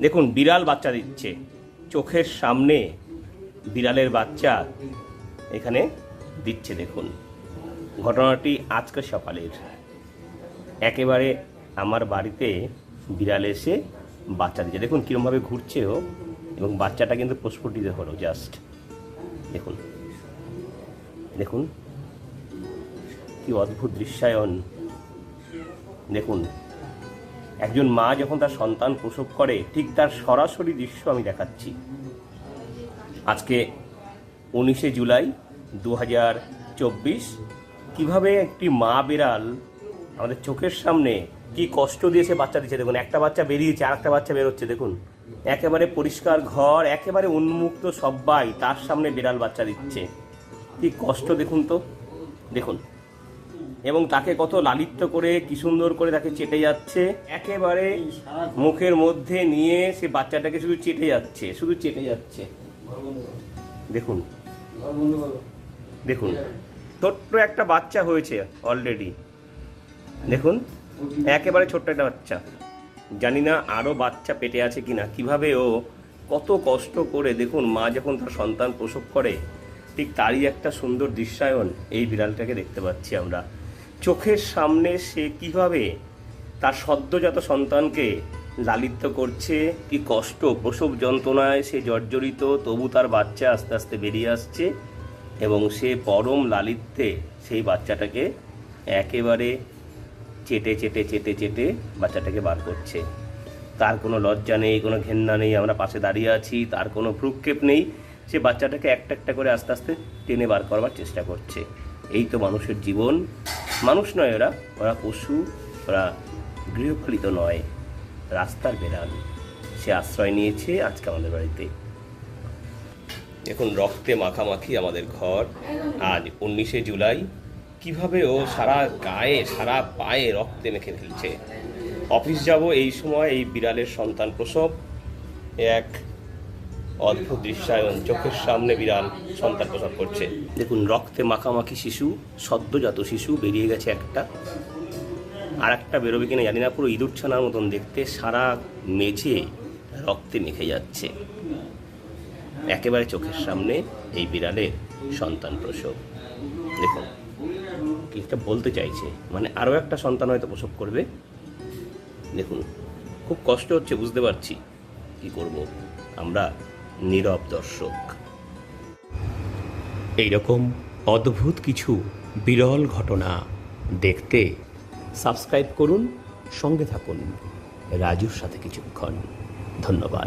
দেখুন, বিড়াল বাচ্চা দিচ্ছে। চোখের সামনে বিড়ালের বাচ্চা এখানে দিচ্ছে, দেখুন। ঘটনাটি আজকে সকালের। একেবারে আমার বাড়িতে বিড়াল এসে বাচ্চা দিচ্ছে। দেখুন, কীরমভাবে ঘুরছে ও। এবং বাচ্চাটা কিন্তু প্রস্ফুটিত হলো, জাস্ট। দেখুন। দেখুন, কি অদ্ভুত দৃশ্যায়ন। দেখুন একজন মা যখন তার সন্তান প্রসব করে, ঠিক তার সরাসরি দৃশ্য আমি দেখাচ্ছি। আজকে উনিশে জুলাই দু হাজার চব্বিশ, কীভাবে একটি মা বিড়াল আমাদের চোখের সামনে কি কষ্ট দিয়েছে বাচ্চা দিচ্ছে দেখুন, একটা বাচ্চা বেরিয়েছে আর একটা বাচ্চা বেরোচ্ছে দেখুন। একেবারে পরিষ্কার ঘর, একেবারে উন্মুক্ত সবাই তার সামনে বিড়াল বাচ্চা দিচ্ছে। কি কষ্ট দেখুন তো? দেখুন এবং তাকে কত লালিত্য করে, কি সুন্দর করে তাকে চেটে যাচ্ছে। একেবারে মুখের মধ্যে নিয়ে সে বাচ্চাটাকে শুধু চেটে যাচ্ছে, শুধু চেটে যাচ্ছে। দেখুন। দেখুন। ছোট্ট একটা বাচ্চা হয়েছে অলরেডি দেখুন। একেবারে ছোট্ট একটা বাচ্চা। জানি না আরও বাচ্চা পেটে আছে কিনা। কীভাবে ও কত কষ্ট করে, দেখুন, মা যখন তার সন্তান প্রসব করে, ঠিক তারই একটা সুন্দর দৃশ্যায়ন এই বিড়ালটাকে দেখতে পাচ্ছি আমরা। চোখের সামনে সে কীভাবে তার সদ্যজাত সন্তানকে লালিত্য করছে? কি কষ্ট, প্রসব যন্ত্রণায় সে জর্জরিত, তবু তার বাচ্চা আস্তে আস্তে বেরিয়ে আসছে এবং সে পরম লালিত্যে সেই বাচ্চাটাকে একেবারে চেটে চেটে চেটে চেটে বাচ্চাটাকে বার করছে। তার কোনো লজ্জা নেই, কোনো ঘেন্না নেই, আমরা পাশে দাঁড়িয়ে আছি, তার কোনো ভ্রুক্ষেপ নেই। সে বাচ্চাটাকে একটা একটা করে আস্তে আস্তে টেনে বার করবার চেষ্টা করছে। এই তো মানুষের জীবন। মানুষ নয় ওরা ওরা পশু, ওরা গৃহপালিত নয়, রাস্তার বেড়াল। সে আশ্রয় নিয়েছে আজকে আমাদের বাড়িতে। এখন রক্তে মাখামাখি আমাদের ঘর। আজ উনিশে জুলাই। কীভাবে ও সারা গায়ে, সারা পায়ে রক্তে মেখে ফেলছে। অফিস যাব এই সময় এই বিড়ালের সন্তান প্রসব। এক অদ্ভুত দৃশ্যায়ন চোখের সামনে বিড়াল সন্তান প্রসব করছে। দেখুন, রক্তে মাখামাখি শিশু, সদ্যজাত শিশু বেরিয়ে গেছে একটা। আর একটা বেরোবে কিনা জানি না, পুরো ইঁদুর ছানার মতন দেখতে সারা মেঝে রক্তে মেখে যাচ্ছে। একেবারে চোখের সামনে এই বিড়ালের সন্তান প্রসব। দেখুন, কি একটা বলতে চাইছে মানে আরও একটা সন্তান হয়তো প্রসব করবে। দেখুন, খুব কষ্ট হচ্ছে, বুঝতে পারছি কি করব। আমরা নীরব দর্শক। এইরকম অদ্ভুত কিছু বিরল ঘটনা দেখতে সাবস্ক্রাইব করুন, সঙ্গে থাকুন। রাজুর সাথে কিছুক্ষণ। ধন্যবাদ।